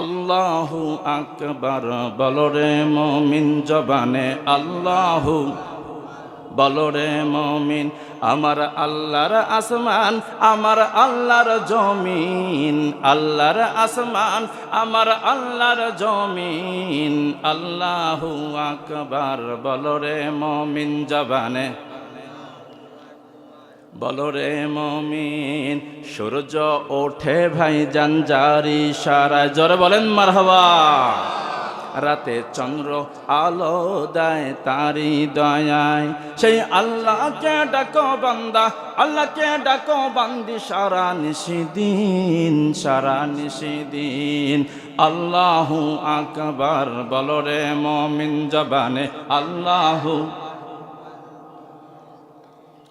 আল্লাহু আকবার বলরে মমিন জবানে, আল্লাহু বলরে মমিন, আমার আল্লাহর আসমান, আমার আল্লাহর জমিন, আল্লাহর আসমান, আমার আল্লাহর জমিন, আল্লাহু আকবার বলরে মমিন জবানে। বলরে মমিন, সূর্য ওঠে ভাই জানজারি সারায়। জোরে বলেন, মারহাবা। রাতে চন্দ্র আলো দেয় তারি দয়ায়। সেই আল্লাহকে ডাকো বান্দা, আল্লাহকে ডাকো বান্দি, সারা নিশিদিন সারা নিশিদিন আল্লাহু আকবার বলরে মমিন জবানে, আল্লাহু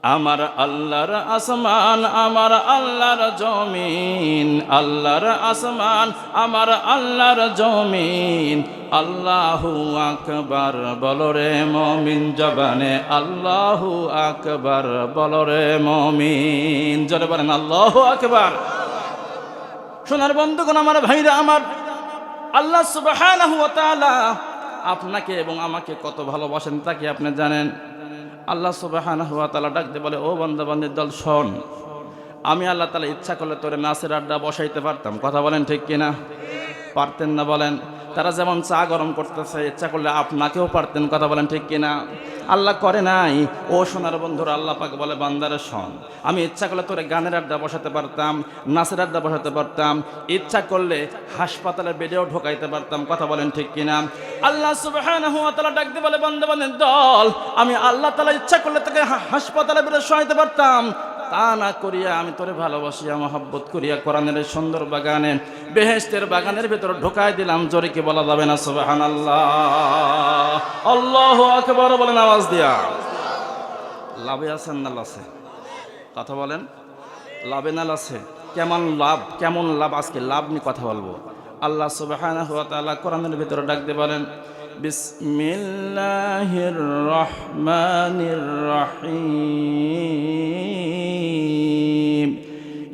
আমার আল্লাহর আসমান, আমার আল্লাহর জমিন, আল্লাহর আসমান, আমার আল্লাহর জমিন। আল্লাহু আকবার বলরে মমিন জবানে, আল্লাহু আকবার বলরে মমিন। জলে বলেন, আল্লাহু আকবার। সোনার বন্ধুগণ, আমার ভাইরা, আমার আল্লাহ তাআলা আপনাকে এবং আমাকে কত ভালোবাসেন তা কি আপনি জানেন? আল্লাহ সুবহানাহু হুয়া তালা ডাকতে বলে, ও বন্ধু বান্দির দল, শোন। আমি আল্লাহ তালা ইচ্ছা করলে তোরে নাসের আড্ডা বসাইতে পারতাম। কথা বলেন ঠিক কিনা? পারতেন না বলেন। তারা যেমন চা গরম করতেছে, ইচ্ছা করলে আপনাকেও পারতেন কথা বলেন ঠিক কিনা? আল্লাহ করে নাই। ও সোনার বন্ধুরা, আল্লাহ পাকে বলে, বান্দারে শোন। আমি ইচ্ছা করলে তোরে গানের আড্ডা বসাতে পারতাম, নাচের আড্ডা বসাতে পারতাম, ইচ্ছা করলে হাসপাতালে বেডেও ঢোকাইতে পারতাম, কথা বলেন ঠিক কিনা? আল্লাহ সুবহানাহু ডাকতে বলে, বান্দা বান্দির দল, আমি আল্লাহ তাআলা ইচ্ছা করলে তোকে হাসপাতালে বেডে শোয়াইতে পারতাম। তা না করিয়া আমি তোরে ভালোবাসিয়া, মহব্বত করিয়া কোরআনের সুন্দর বাগানে বেহেস্তের বাগানের ভেতরে ঢোকাই দিলাম, জোরে কি বলা যাবে না? সুবাহান আল্লাহ আল্লাহ আকবর বলেন, আওয়াজ দিয়া। লাভে আছেন না লাসে? কথা বলেন। লাভে না লাসে? কেমন লাভ কেমন লাভ? আজকে লাভ নিয়ে কথা বলব। আল্লাহ তাআলা কোরআনের ভিতরে ডাকতে বলেন বিসমিল্লাহির রহমানির রহিম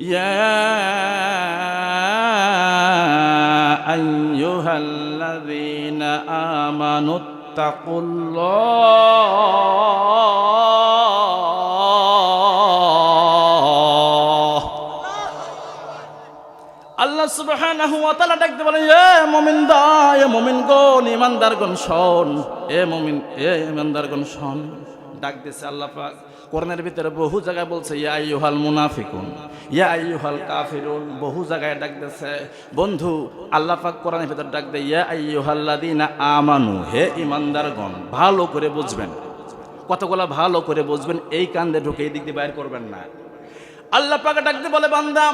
ইয়া আইয়ুহাল্লাযীনা আমানুত্তাকুল্লাহ আল্লাহ সুবহানাহু ওয়া তাআলা ডাকতে বলেন, এ মুমিন দা, এ মুমিন গণ ইমানদারগণ শোন, এ মুমিন, এ ইমানদারগণ শোন। ডাক দিছে আল্লাহ পাক। কোরআনের ভিতরে বহু জায়গায় বলছে, ইয়া আইয়ুহাল মুনাফিকুন, ইয়া আইয়ুহাল কাফিরুন। বহু জায়গায় ডাক দিছে বন্ধু, আল্লাহ পাক কোরআনের ভিতরে ডাক দেয়, ইয়া আইয়ুহাল্লাযীনা আমানু, হে ইমানদারগণ ভালো করে বুঝবেন। কতগুলা ভালো করে বুঝবেন, এই কান্দে ঢুকে এই দিক দিয়ে বাইর করবেন না। আল্লাহ পাকে ডাকতে বলে, বান্দা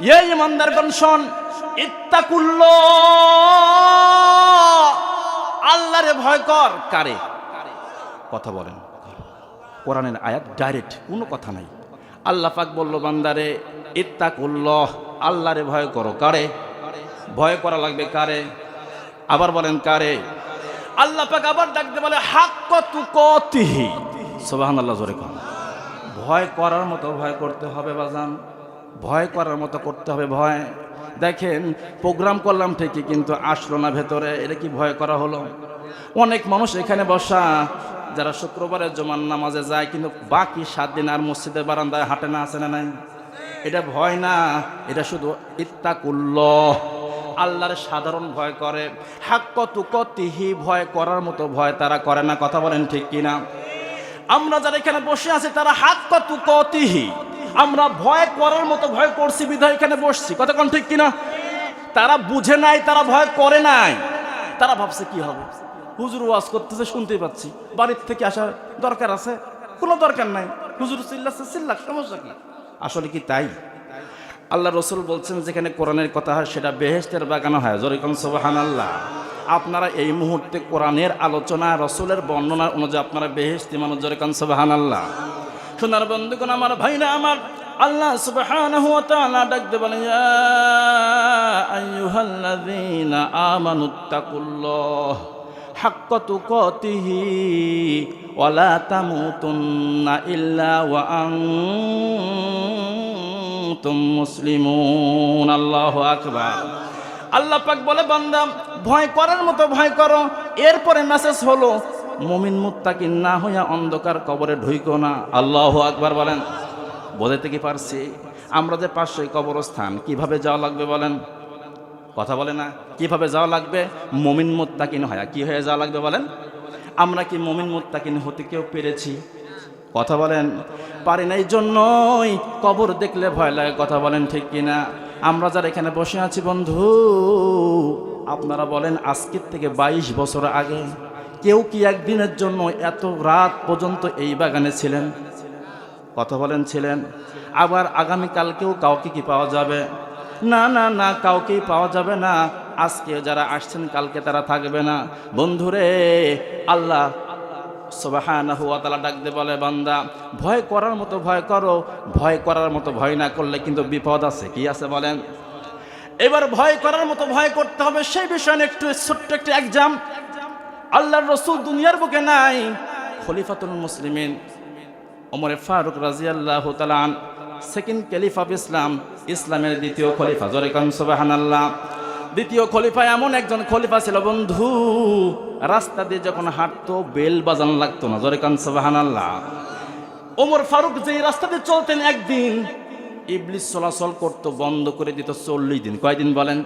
এই ইমানদার শোন। ইত্তাকুল্ল। আল্লাহরে ভয় কর। কারে? কথা বলেন। কোরআনের আয়াত ডাইরেক্ট কোনো কথা নাই। আল্লাহ পাক বলল, বান্দারে ইত্তাকুল্লহ আল্লাহরে ভয় করো। কারে? ভয় করা লাগবে কারে? আবার বলেন কারে? আল্লাহ পাক আবার ডাকতে বলে, হাক্ক তুকতিহি। সুবহানাল্লাহ, জোরে কন। ভয় করার মতো ভয় করতে হবে বাজান। ভয় করার মতো করতে হবে, ভয়। দেখেন প্রোগ্রাম করলাম ঠিকই, কিন্তু আসলো না ভেতরে, এটা কি ভয় করা হলো? অনেক মানুষ এখানে বসা, যারা শুক্রবারের জমান নামাজে যায়, কিন্তু বাকি সাত দিন আর মসজিদের বারান্দায় হাঁটে না, আসে না নাই? এটা ভয় না, এটা শুধু ইত্তাকুল্লহ। আল্লাহর সাধারণ ভয় করে। হাক্ক তুকতিহি, ভয় করার মতো ভয় তারা করে না, কথা বলেন ঠিক কিনা? আমরা যারা এখানে বসে আছি, তারা হাত কত কতিহি আমরা ভয় করার মতো ভয় করছি, বিধায় এখানে বসছি। কতক্ষণ ঠিক কিনা? তারা বুঝে নাই, তারা ভয় করে নাই। তারা ভাবছে, কি হবে? হুজুর ওয়াজ করতেছে, শুনতেই পাচ্ছি। বাড়ির থেকে আসার দরকার আছে? কোনো দরকার নাই। হুজুর চিল্লাচ্ছে, চিল্লাক, সমস্যা কি? আসলে কি তাই? আল্লাহ রসুল বলছেন, যেখানে কোরআনের কথা হয়, সেটা বেহেস্তের বাগানো হয়। জরিকম সোবাহান আল্লাহ আপনারা এই মুহূর্তে কোরআনের আলোচনা, রসুলের বর্ণনা অনুযায়ী আপনারা বেহেস্তি মানুষ জরিকম সোবাহান আল্লাহ সোনার বন্ধুগণ, আমার ভাইরা, আমার আল্লাহ সুবহানাহু ওয়া তাআলা ডাকতে বলেন ইয়া আইয়ুহাল্লাযীনা আমানুত্তাকুল্লাহ হাক্ক তুকাতিহি ওয়া লা তামুতুন্না ইল্লা ওয়া আনতুম মুসলিমুন। আল্লাহু আকবার। আল্লাহ পাক বলে, বান্দা, ভয় করার মতো ভয় করো। এরপরে মেসেজ হলো মমিন মুত্তাকিন না হইয়া অন্ধকার কবরে ঢুইকো না। আল্লাহ আকবার বলেন। বোঝাতে কি পারছি? আমরা যে পাশে কবরস্থান, কীভাবে যাওয়া লাগবে বলেন? কথা বলে না। কীভাবে যাওয়া লাগবে? মমিন মুত্তাকিন হয়া কি হয়ে যাওয়া লাগবে বলেন? আমরা কি মমিন মুত্তাকিন হতে কেউ পেরেছি? কথা বলেন। পারি না এই জন্যই কবর দেখলে ভয় লাগে। কথা বলেন ঠিক কিনা? আমরা যারা এখানে বসে আছি বন্ধু, আপনারা বলেন আজকের থেকে ২২ বছর আগে কেউ কি একদিনের জন্য এত রাত পর্যন্ত এই বাগানে ছিলেন? কথা বলেন, ছিলেন। আবার আগামীকালকেও কাউকে কি পাওয়া যাবে? না না না, কাউকেই পাওয়া যাবে না। আজকে যারা আসছেন, কালকে তারা থাকবে না। বন্ধুরে, আল্লাহ সুবহানাহু ওয়া তাআলা ডাকতে বলে, বান্দা, ভয় করার মতো ভয় করো। ভয় করার মতো ভয় না করলে কিন্তু বিপদ আছে। কি আছে বলেন? এবার ভয় করার মতো ভয় করতে হবে। সেই বিষয়ে একটু ছোট্ট একটি এক্সাম আল্লাহর রসুল দুনিয়ার বুকে নাই। খলিফাতুল মুসলিমিন ওমরে ফারুক রাজিয়াল্লাহ তালান সেকেন্ড ক্যালিফ অফ ইসলাম, ইসলামের দ্বিতীয় খলিফা। জোরে কান, সুবহানাল্লাহ। দ্বিতীয় খলিফা এমন একজন খলিফা ছিল, বন্ধু, রাস্তা দিয়ে যখন হাঁটতো, বেল বাজান লাগতো না। জোরে কান, সুবহানাল্লাহ। ওমর ফারুক যে রাস্তা দিয়ে চলতেন একদিন, ইবলিস চলাচল করতো, বন্ধ করে দিত চল্লিশ দিন। কয়দিন বলেন?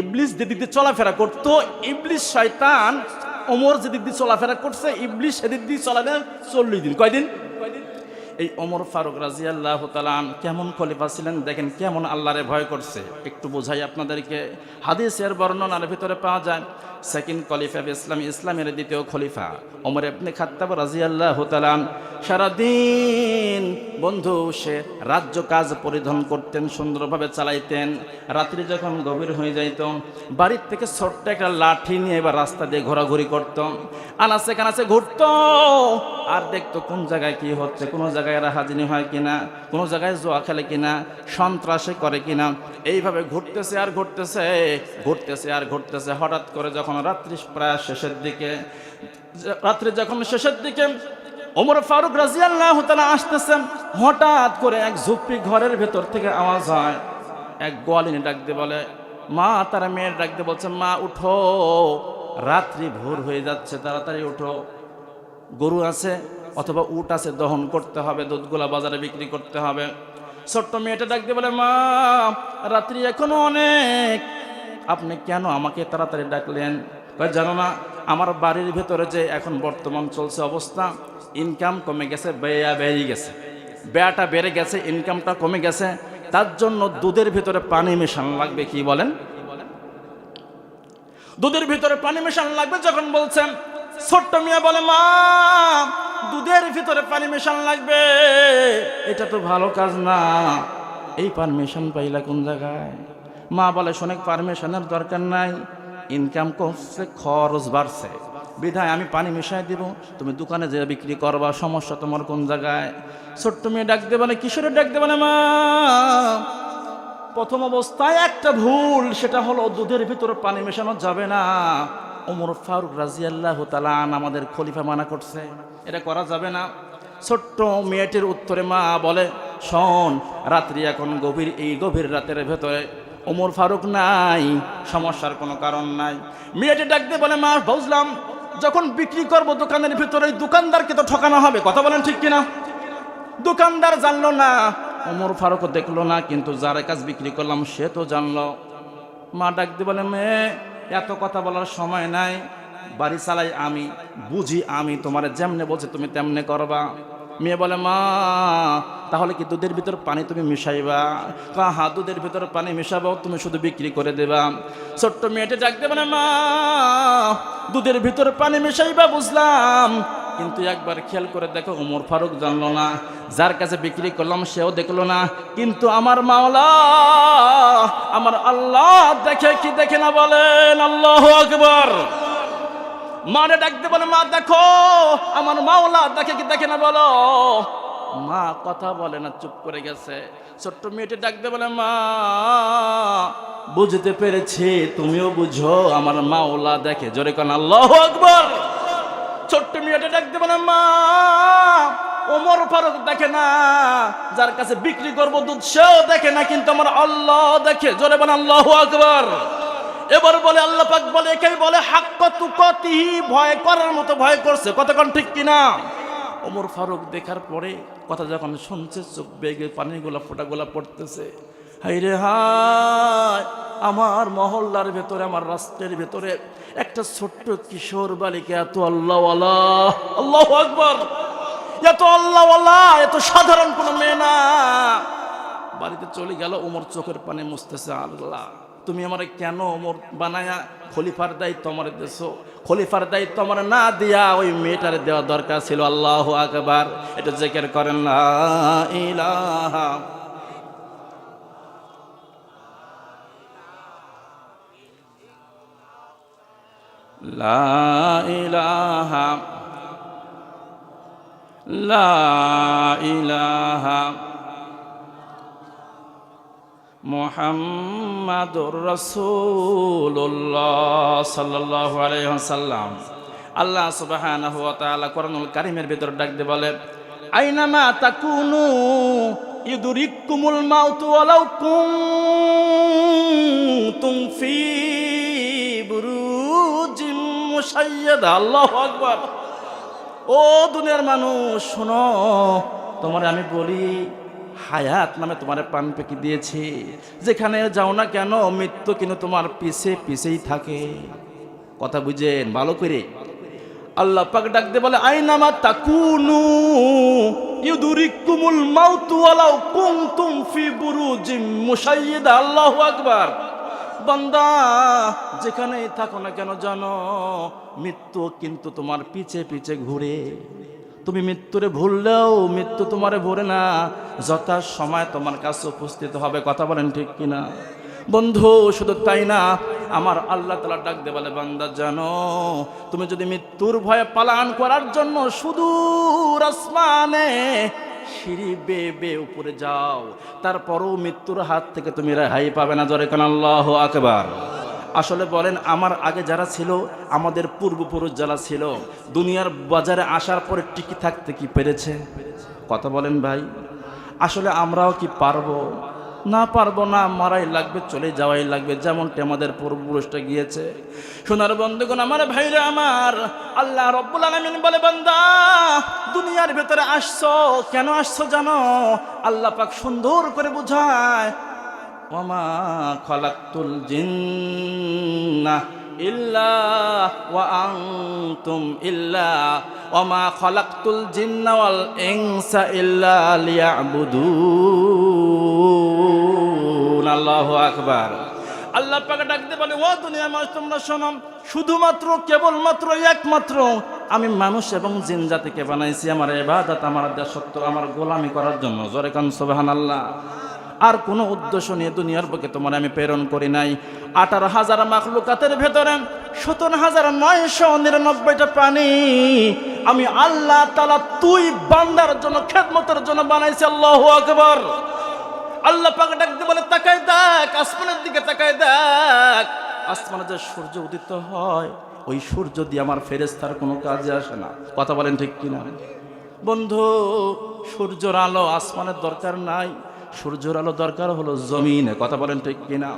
ইবলিস দিয়ে চলাফেরা করতো, ইবলিস শয়তান ওমর যেদিক দিয়ে চলাফেরা করছে ইবলিশ সেদিক দিয়ে চলাফেরা চল্লিশ দিন। কয়দিন? এই ওমর ফারুক রাজি আল্লাহ তালান কেমন খলিফা ছিলেন? দেখেন কেমন আল্লাহরে ভয় করছে। একটু বোঝাই আপনাদেরকে। হাদিসের বর্ণনার ভিতরে পাওয়া যায়, সেকেন্ড খলিফা ইসলাম, ইসলামের দ্বিতীয় খলিফা ওমর এমনি খাত্তাব রাজি আল্লাহ তালান সারাদিন বন্ধু, সে রাজ্য কাজ পরিধান করতেন, সুন্দরভাবে চালাইতেন। রাত্রি যখন গভীর হয়ে যাইত, বাড়ির থেকে ছোট্ট একটা লাঠি নিয়ে এবার রাস্তা দিয়ে ঘোরাঘুরি করত। আনাচে কানাচে ঘুরত, আর দেখতো কোন জায়গায় কি হচ্ছে, কোন জায়গায় রাহাজিনি হয় কিনা, কোনো জায়গায় জোয়া খেলে কিনা, সন্ত্রাসে করে কিনা, এইভাবে ঘুরতেছে আর ঘুরতেছে ঘুরতেছে আর ঘুরতেছে। হঠাৎ করে যখন রাত্রি প্রায় শেষের দিকে, রাত্রি যখন শেষের দিকে, ওমর ফারুক রাজিয়াল্লাহ তালা আসতেছেন হঠাৎ করে এক ঝুপড়ি ঘরের ভেতর থেকে আওয়াজ হয়। এক গোয়ালিনী ডাকতে বলে, মা, তারা মেয়ের ডাকতে বলছে, মা, উঠো। রাত্রি ভোর হয়ে যাচ্ছে, তাড়াতাড়ি উঠো। গরু আছে অথবা উট আছে, দহন করতে হবে, দুধগুলা বাজারে বিক্রি করতে হবে। ছোট্ট মেয়েটা ডাকতে বলে, মা, রাত্রি এখনও অনেক। আপনি কেন আমাকে তাড়াতাড়ি ডাকলেন? জানো না, আমার বাড়ির ভেতরে যে এখন বর্তমান চলছে অবস্থা ইনকাম কমে গেছে, ব্যয়া বেড়ে গেছে। ব্যয়াটা বেড়ে গেছে ইনকামটা কমে গেছে। তার জন্য দুধের ভিতরে পানি মেশানো লাগবে, কি বলেন? দুধের ভিতরে পানি মেশানো লাগবে, যখন বলছেন, ছোট্ট মিয়া বলে, মা দুধের ভিতরে পানি লাগবে। এটা তো ভালো কাজ না। এই পারমিশন পাইলা কোন জায়গায়? মা বলে, শোনেক পারমিশনের দরকার নাই। ইনকাম করছে খরচ বাড়ছে। বিধায় আমি পানি মিশাই দিব। তুমি দোকানে যে বিক্রি করবা, সমস্যা তোমার কোন জায়গায়? ছোট্ট মেয়ে ডাক দেবে না কিশোরের ডাক দেবে না মা, প্রথম অবস্থায় একটা ভুল, সেটা হলো দুধের ভিতরে পানি মেশানো যাবে না। ওমর ফারুক রাজিয়াল্লাহ তালান আমাদের খলিফা মানা করছে। এটা করা যাবে না। ছোট্ট মেয়েটির উত্তরে মা বলে, শোন, রাত্রি এখন গভীর, এই গভীর রাতের ভেতরে ওমর ফারুক নাই, সমস্যার কোনো কারণ নাই। মেয়েটি ডাকতে বলে, মা, বুঝলাম, যখন বিক্রি করব দোকানের ভিতরে, দোকানদারকে তো ঠকানো হবে, কথা বলেন ঠিক কিনা? দোকানদার জানলো, না, ওমর ফারুকও দেখল না, কিন্তু যার কাজ বিক্রি করলাম, সে তো জানলো। মা ডাকতে বলে, মেয়ে এত কথা বলার সময় নাই। বাড়ি চালাই আমি, বুঝি আমি, তোমার যেমনে বলছে তুমি তেমনে করবা। মেয়ে বলে, মা, তাহলে কি দুধের ভিতর পানি তুমি মিশাইবা? কা হা, দুধের ভিতর পানি মিশাবো, তুমি শুধু বিক্রি করে দেবা। ছোট্ট মেয়েটা দেবে বলে, মা, দুধের ভিতর পানি মিশাইবা, বুঝলাম। কিন্তু একবার খেয়াল করে দেখো, উমর ফারুক জানলো না, যার কাছে বিক্রি করলাম সেও দেখল না, কিন্তু আমার মাওলা, আমার আল্লাহ দেখে কি দেখে না বলেন? আল্লাহ আকবর। মারে ডাকতে বলে, মা, দেখো, আমার মাওলা দেখে কি দেখে না বলো? মা কথা বলে না, চুপ করে গেছে। ছোট্ট মেয়েটি ডাকতে বলে, মা, বুঝতে পেরেছি, তুমিও বুঝো, আমার মাওলা দেখে। জোরে কান, আল্লাহ আকবর। ছোট্ট মেয়েটা ডাকতে বলে মা। ওমর ফারুক দেখে না, যার কাছে বিক্রি করব দুধ সেও দেখে না, কিন্তু আমার আল্লাহ দেখে। জোরে বলেন, আল্লাহ আকবর। এবার বলে, আল্লাহ পাক বলে, একেই বলে হাক্কতুকতিহি ভয় করার মতো ভয় করছে। কতক্ষণ ঠিক কিনা? ওমর ফারুক দেখার পরে কথা যখন শুনছে, চোখ বেগে পানিগুলা ফোটাগুলা পড়তেছে। হাই রে হায়, আমার মহল্লার ভেতরে, আমার রাষ্ট্রের ভেতরে একটা ছোট্ট কিশোর বালিকা এত আল্লাহ আল্লাহ আকবর। এত আল্লাহ এত সাধারণ কোনো মেয়ে না। বাড়িতে চলে গেল ওমর চোখের পানে মুছতেছে আল্লাহ। তুমি আমার কেন ওমর বানায়া খলিফার দায়িত্ব আমার দেশো খলিফার দায়িত্ব আমার না দিয়া ওই মেয়েটারে দেওয়া দরকার ছিল, আল্লাহ আকবার। এটা জেকের করেন, লা ইলাহা লা ইলাহা লা ইলাহা মোহাম্মদুর রসুল্লাহ সাল্লাল্লাহু আলাইহি ওয়াসাল্লাম। আল্লাহ সুবহানাহু ওয়া তাআলা কোরআনুল কারীমের ভিতর ডাক দিয়ে বলে আইনামা তাকুনু ইউদরিকুমুল মাউতু ওয়ালাউ কুনতুম ফি আল্লাহু ও দুনিয়ার মানুষ, শোনো, তোমার আমি বলি, হায়াত নামে তোমার প্রাণ পেকি দিয়েছি। যেখানে যাও না কেন, মৃত্যু কিন্তু তোমার পিছে পিছেই থাকে। কথা বুঝেন, ভালো করে। আল্লাহ পাক ডাক দিয়ে বলে আইনামা তাকুনু ইউদুরিকুমুল মাউতু ওয়ালাউ কুনতুম ফি বুরুজিম মুশাইয়্যিদা আল্লাহু আকবার। বান্দা, যেখানেই থাকো না কেন জানো, মৃত্যু কিন্তু তোমার পিছে পিছে ঘুরে। তুমি মৃত্যুরে ভুললেও মৃত্যু তোমারে ভরে না যথা সময় তোমার কাছে উপস্থিত হবে, কথা বলেন ঠিক কিনা? বন্ধু, শুধু তাই না, আমার আল্লাহ তালা ডাক বলে, বান্দা জানো, তুমি যদি মৃত্যুর ভয়ে পালান করার জন্য শুধু আসমানে সিঁড়ি বেয়ে বেয়ে উপরে যাও, তারপরও মৃত্যুর হাত থেকে তুমি রেহাই পাবে না। জরে কান আল্লাহ আকবার। আসলে বলেন, আমার আগে যারা ছিল, আমাদের পূর্বপুরুষ যারা ছিল, দুনিয়ার বাজারে আসার পরে টিকি থাকতে কি পেরেছে? কথা বলেন ভাই। আসলে আমরাও কি পারব? না পারব না, মারাই লাগবে, চলে যাওয়াই লাগবে, যেমনটি আমাদের পূর্বপুরুষটা গিয়েছে। সোনার বন্ধুগণ, আমার ভাইরা আমার, আল্লাহ রব্বুল আলমিন বলে, বান্দা, দুনিয়ার ভেতরে আসছো, কেন আসছো জানো? আল্লাহ পাক সুন্দর করে বুঝায়, ওমা খলাক্তুল জিন্না। ইল্লা আল্লাহু আকবার। আল্লাহ পাকে ডাকতে বলে, ও শুধুমাত্র, কেবলমাত্র, একমাত্র আমি মানুষ এবং জিন জাতিকে বানাইছি। আমার এবাদত আমার দেশত্ব আমার গোলামি করার জন্য। জোরে কান, সুবহানাল্লাহ। আর কোনো উদ্দেশ্য নিয়ে দুনিয়ার বুকে তোমার আমি প্রেরণ করি নাই। আঠারো হাজার মাখলুকাতের ভেতরে সতেরো হাজার নয়শো নিরানব্বইটা প্রাণী। আমি আল্লাহ তালা তুই বান্দার জন্য, খেদমতের জন্য বানাইছি, আল্লাহ আকবর। আল্লাহ পাকে ডাকতে বলে, তাকাই দেখ, আসমানের দিকে তাকাই দেখ। আসমানে যে সূর্য উদিত হয়, ওই সূর্য দিয়ে আমার ফেরেস্তার কোনো কাজে আসে না। কথা বলেন ঠিক কিনা? বন্ধু, সূর্যর আলো আসমানের দরকার নাই। সূর্যের আলো দরকার হলো জমিনে কথা বলেন ঠিক কিনা?